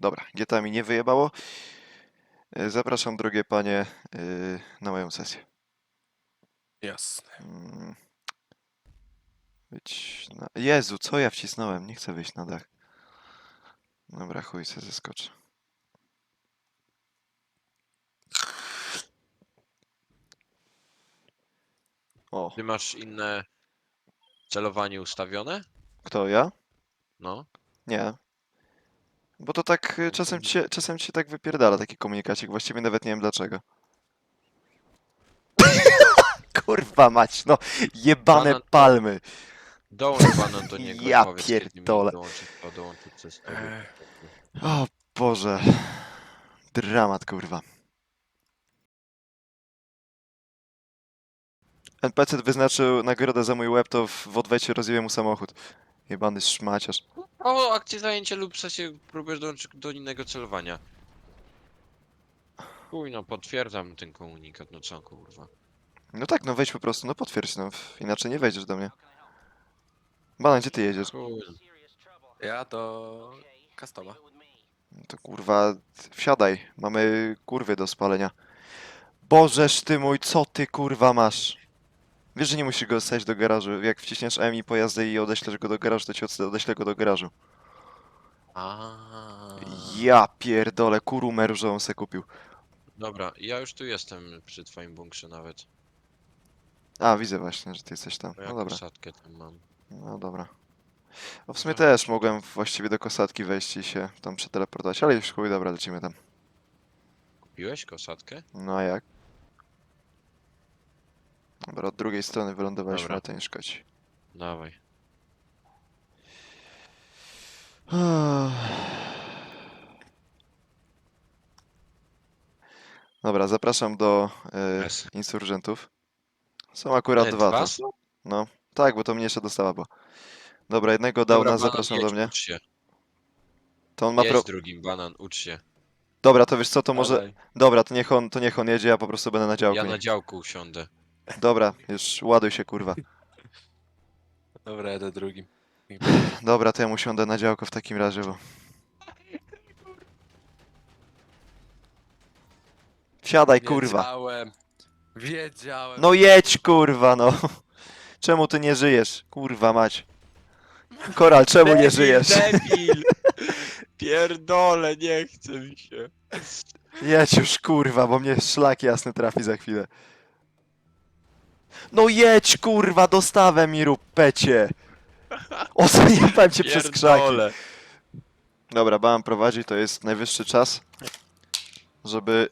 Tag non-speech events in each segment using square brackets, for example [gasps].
dobra, GTA mi nie wyjebało. E, Zapraszam, drogie panie, y, na moją sesję. Jasne. Mm. Być na... Jezu, co ja wcisnąłem? Nie chcę wyjść na dach. Dobra, chuj, se zeskoczę. O, Ty masz inne celowanie ustawione? kto ja? No. Nie. Bo to tak y, czasem ci, się- czasem ci się tak wypierdala taki komunikacik, właściwie nawet nie wiem dlaczego. [laughs] Kurwa mać, no jebane Banan- palmy. Dołącz banan do niego Ja powiedz, kiedy mi pierdolę. dołączyć, to dołączyć coś z tego. Ech. O Boże. Dramat, kurwa. NPC wyznaczył nagrodę za mój łeb, to w, w odwecie mu samochód. Jebany szmaciarz. O, akcję zajęcia lub sesję próbujesz dołączyć do innego celowania. Chuj no, potwierdzam ten komunikat, no co kurwa. No tak, no wejdź po prostu, no potwierdź, no. Inaczej nie wejdziesz do mnie. Banan, gdzie ty jedziesz? Chuj. Ja do Customa. No To kurwa, wsiadaj. Mamy kurwy do spalenia. Bożeż ty mój, co ty kurwa masz? Wiesz, że nie musisz go stać do garażu. Jak wciśniesz M i pojazdy i odeślesz go do garażu, to ci odse- odeślę go do garażu. A. Ja pierdolę, kurumer, że on se kupił. Dobra, ja już tu jestem przy twoim bunkrze nawet. A, widzę właśnie, że ty jesteś tam. Bo ja No dobra, posadkę tam mam. no dobra. No w sumie Dobra. też mogłem właściwie do kosadki wejść i się tam przeteleportować, ale już chuj, dobra, lecimy tam. Kupiłeś kosadkę? No a jak? Dobra, od drugiej strony wylądowaliśmy, Dobra. nie szkodzi. Dawaj. Dobra, zapraszam do e, Jest. insurgentów. Są akurat Nie, dwa. To, są? no, tak, bo to mniejsza dostawa była. Dobra, jednego dał Dobra, nas, banan, zapraszam jedź, do mnie. Ucz się. To on ma Jedź pro... drugim, banan, ucz się. Dobra, to wiesz co, to może... Dobra, to niech on, to niech on jedzie, ja po prostu będę na działku. Ja na działku usiądę. Dobra, już ładuj się, kurwa. Dobra, jadę drugim. Dobra, to ja mu siądę na działko w takim razie, bo... Wsiadaj, kurwa. Wiedziałem. Wiedziałem. No jedź, kurwa, no. Czemu ty nie żyjesz? Kurwa mać. Koral, czemu nie żyjesz? Debil! [laughs] Pierdole, nie chce mi się. Jedź już, kurwa, bo mnie szlak jasny trafi za chwilę. No jedź, kurwa, dostawę mi rób, pecie. Osunięłem cię przez krzaki. Dobra, Bałam prowadzi, to jest najwyższy czas, żeby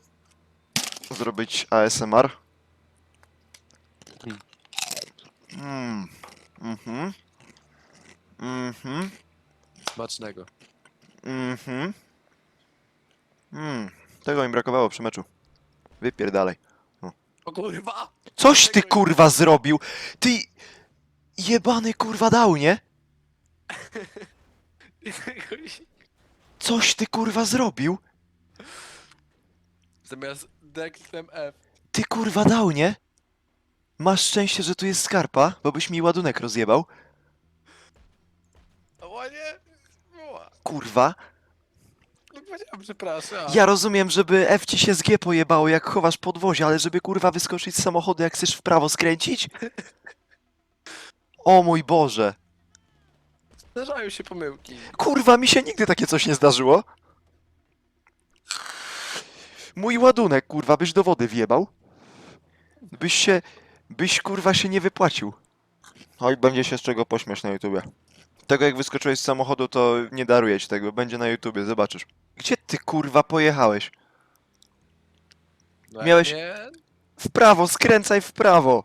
zrobić ASMR. Mm. Mhm. Mhm. Smacznego. Mhm. Mm. Tego mi brakowało przy meczu. Wypierdalaj. O kurwa! Coś ty kurwa zrobił! Ty... Jebany kurwa dał, nie? Coś ty kurwa zrobił? Zamiast D kliknąłem F. Ty kurwa dał, nie? Masz szczęście, że tu jest skarpa, bo byś mi ładunek rozjebał. O nie! Ła. Kurwa. Powiedziałem, przepraszam. Ja rozumiem, żeby F ci się z G pojebało, jak chowasz podwozie, ale żeby kurwa wyskoczyć z samochodu, jak chcesz w prawo skręcić? O mój Boże. Zdarzają się pomyłki. Kurwa, mi się nigdy takie coś nie zdarzyło. Mój ładunek, kurwa, byś do wody wjebał. Byś się... Byś, kurwa, się nie wypłacił. Oj, będzie się z czego pośmiać na YouTubie. Tego, jak wyskoczyłeś z samochodu, to nie daruję ci tego. Będzie na YouTubie, zobaczysz. Gdzie ty, kurwa, pojechałeś? No Miałeś- Nie, W prawo, skręcaj w prawo.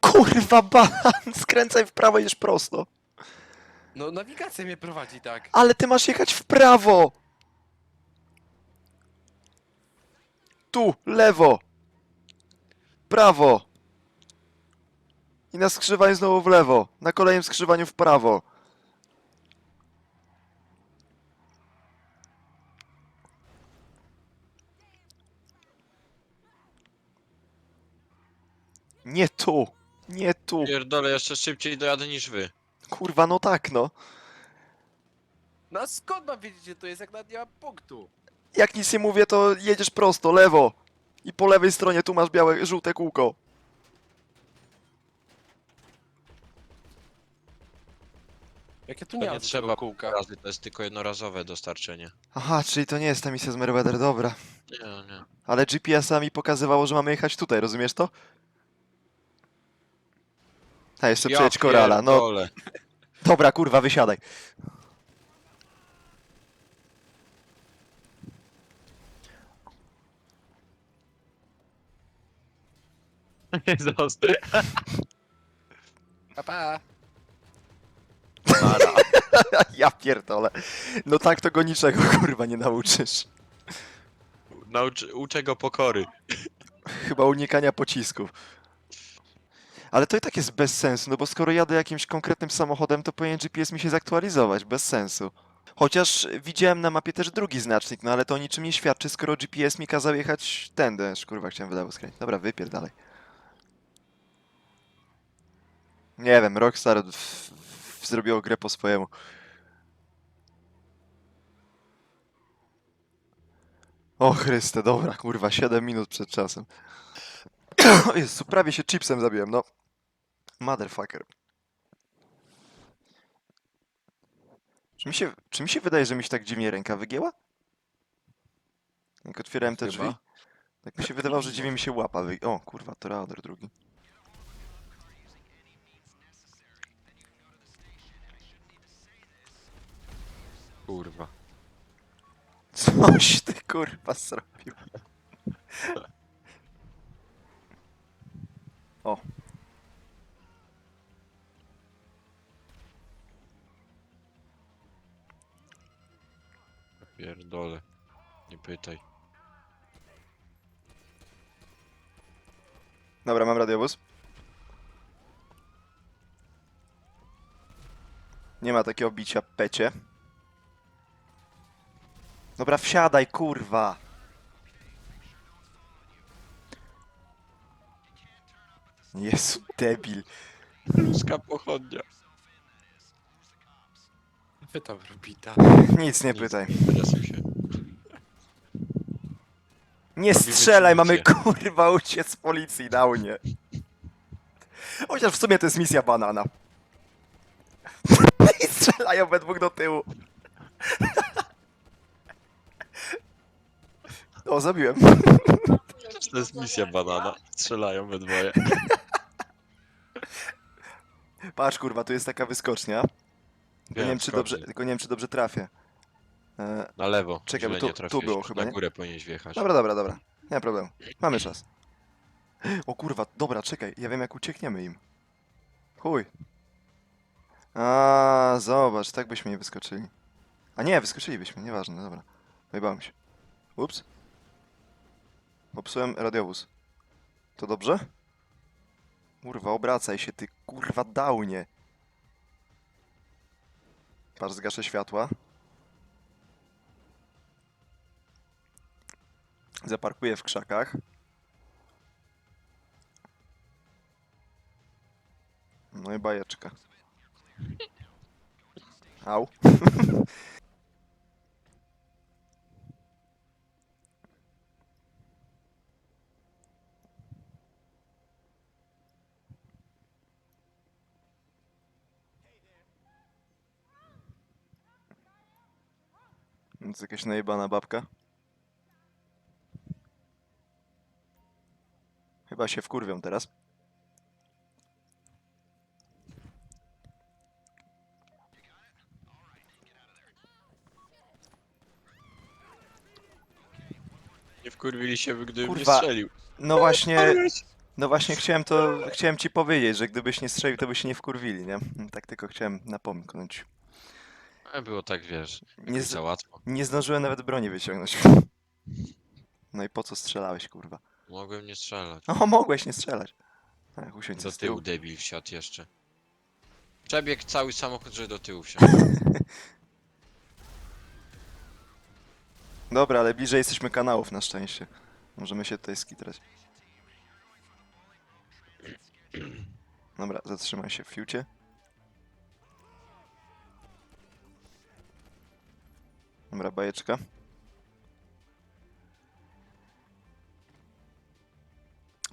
Kurwa, banan, [laughs] skręcaj w prawo, jedziesz prosto. no nawigacja mnie prowadzi tak. Ale ty masz jechać w prawo! Tu, lewo! Prawo! I na skrzyżowaniu znowu w lewo. Na kolejnym skrzyżowaniu w prawo. Nie tu! Nie tu! Pierdole, jeszcze szybciej dojadę niż wy. Kurwa, no tak, no. No a skąd mam wiedzieć, gdzie to jest, jak nawet nie ma punktu? Jak nic nie mówię, to jedziesz prosto, lewo. I po lewej stronie tu masz białe, żółte kółko. Jak ja tu To nie nie mam trzeba kółka. razy, to jest tylko jednorazowe dostarczenie. Aha, czyli to nie jest ta misja z Merweather, dobra. Nie, nie. Ale GPS-a mi pokazywało, że mamy jechać tutaj, rozumiesz to? A jeszcze przejedź korala, no. pierdolę. Dobra, kurwa, wysiadaj. [laughs] Jezus. Pa, pa. Mara. [laughs] ja pierdolę. No tak to go niczego, [laughs] kurwa, nie nauczysz. Nauczy, uczę go pokory. Chyba unikania pocisków. Ale to i tak jest bez sensu, no bo skoro jadę jakimś konkretnym samochodem, to powinien GPS mi się zaktualizować, bez sensu. Chociaż widziałem na mapie też drugi znacznik, no ale to niczym nie świadczy, skoro GPS mi kazał jechać tędy. Kurwa, chciałem wydało skręcić. Dobra, wypierdalaj. Nie wiem, Rockstar w, w, zrobiło grę po swojemu. O Chryste, dobra, kurwa, 7 minut przed czasem. [coughs] Jezu, prawie się chipsem zabiłem, no. Motherfucker. Czy mi, się, czy mi się wydaje, że mi się tak dziwnie ręka wygięła? Jak otwierałem te Chyba. drzwi? Tak mi się wydawało, że dziwnie mi się łapa wy... O, kurwa, to Raodor drugi. Kurwa. Coś ty kurwa zrobił. [laughs] O. Pierdolę. Pytaj. Dobra, mam radiowóz. Nie ma takiego bicia pecie. Dobra, wsiadaj, kurwa. Jezu, debil. Ludzka pochodnia. Wy tam robita. Nic nie Nic. pytaj. Interesuj się. Nie Robimy strzelaj, mamy kurwa uciec z policji, dał nie. Chociaż w sumie to jest misja banana. [laughs] I strzelają we dwóch do tyłu. O, zabiłem. To jest misja banana. Strzelają we dwoje. Patrz kurwa, tu jest taka wyskocznia. Tylko nie wiem, czy dobrze, tylko nie wiem, czy dobrze trafię. E, Na lewo. Czekaj, bo Źle tu- nie tu trafiłeś. było chyba, Na nie? górę powinieneś wjechać. dobra, dobra, dobra. Nie ma problemu. Mamy czas. [gasps] O kurwa, dobra, czekaj, ja wiem jak uciekniemy im. Chuj. A, zobacz, tak byśmy nie wyskoczyli. A nie, wyskoczylibyśmy, nieważne, dobra. Wybałem się. Ups. Popsułem radiowóz. To dobrze? Kurwa, obracaj się, ty kurwa downie. Patrz, zgaszę światła. Zaparkuję w krzakach. No i bajeczka. Au. Więc jakaś najebana babka. Chyba się wkurwią teraz. Nie wkurwili się, gdybym Kurwa. nie strzelił. No właśnie, no właśnie chciałem to, chciałem ci powiedzieć, że gdybyś nie strzelił, to by się nie wkurwili, nie? Tak tylko chciałem napomknąć. A było tak, wiesz, Nie, nie z, za łatwo. nie zdążyłem nawet broni wyciągnąć. [laughs] No i po co strzelałeś, kurwa? Mogłem nie strzelać. O, mogłeś nie strzelać. Tak, usiądź Do z tyłu. tyłu debil wsiadł jeszcze. Przebiegł cały samochód, że do tyłu wsiadł. [laughs] Dobra, ale bliżej jesteśmy kanałów na szczęście. Możemy się tutaj skitrać. [clears throat] Dobra, zatrzymaj się w fiucie. Dobra, bajeczka.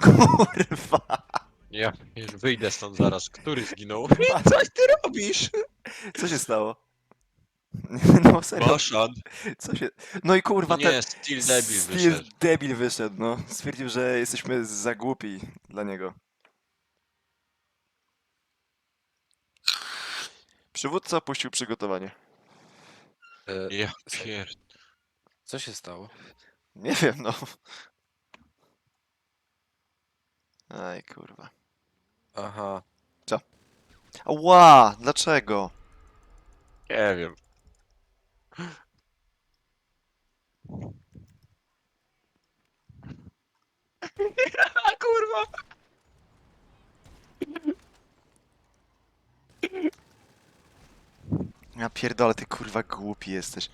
Kurwa! Ja już wyjdę stąd zaraz. Który zginął? [laughs] Coś ty robisz? Co się stało? [laughs] No serio, co się... No i kurwa, ten... Nie, Steel Debil Steel wyszedł. debil wyszedł, no. Stwierdził, że jesteśmy za głupi dla niego. Przywódca opuścił przygotowanie. E, Ja pier... co się stało? Nie wiem, no. Aj, kurwa. Aha. Ała! Dlaczego? Nie wiem. [laughs] A kurwa! Ja pierdolę, ty kurwa głupi jesteś.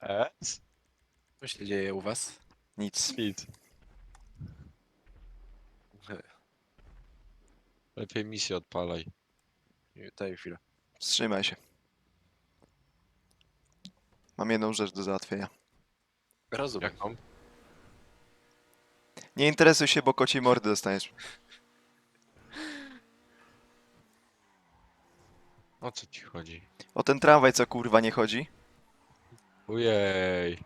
E? Co się dzieje u was? Nic. Nic. Lepiej misję odpalaj. Daj chwilę. Wstrzymaj się. Mam jedną rzecz do załatwienia. Rozumiem. Jaką? Nie interesuj się, bo kociej mordy dostaniesz. O co ci chodzi? O ten tramwaj, co kurwa nie chodzi? Ojej.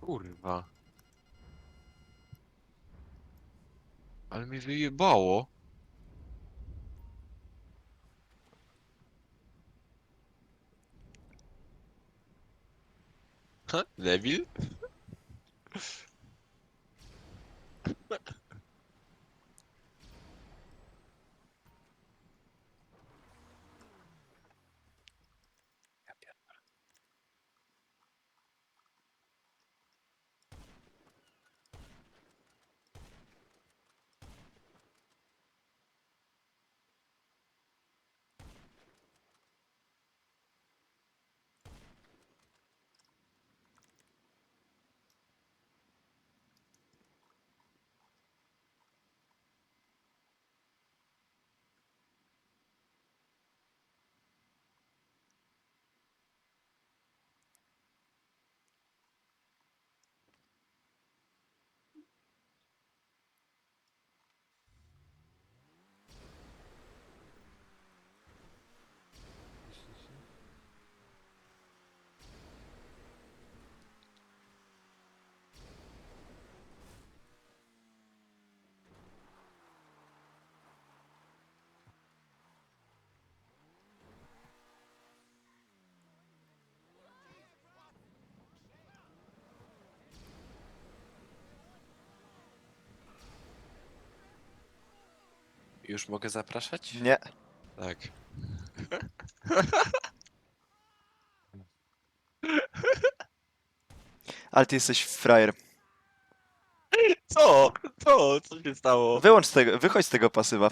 Kurwa. Ale mi wyjebało. Ha? Devil? Już mogę zapraszać? Nie. Tak. Ale ty jesteś frajer. Co? Co? Co się stało? Wyłącz tego, wychodź z tego pasywa.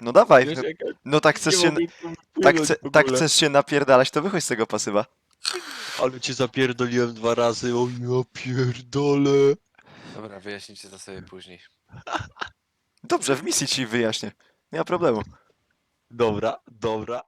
No dawaj. Wiesz, jak ja No tak chcesz nie się, mogę tak, chce, w tak ogóle. chcesz się napierdalać, to wychodź z tego pasywa. Ale cię zapierdoliłem dwa razy, o ja pierdolę. Dobra, wyjaśnijcie to sobie później. Dobrze, w misji ci wyjaśnię. Nie ma problemu. Dobra, dobra.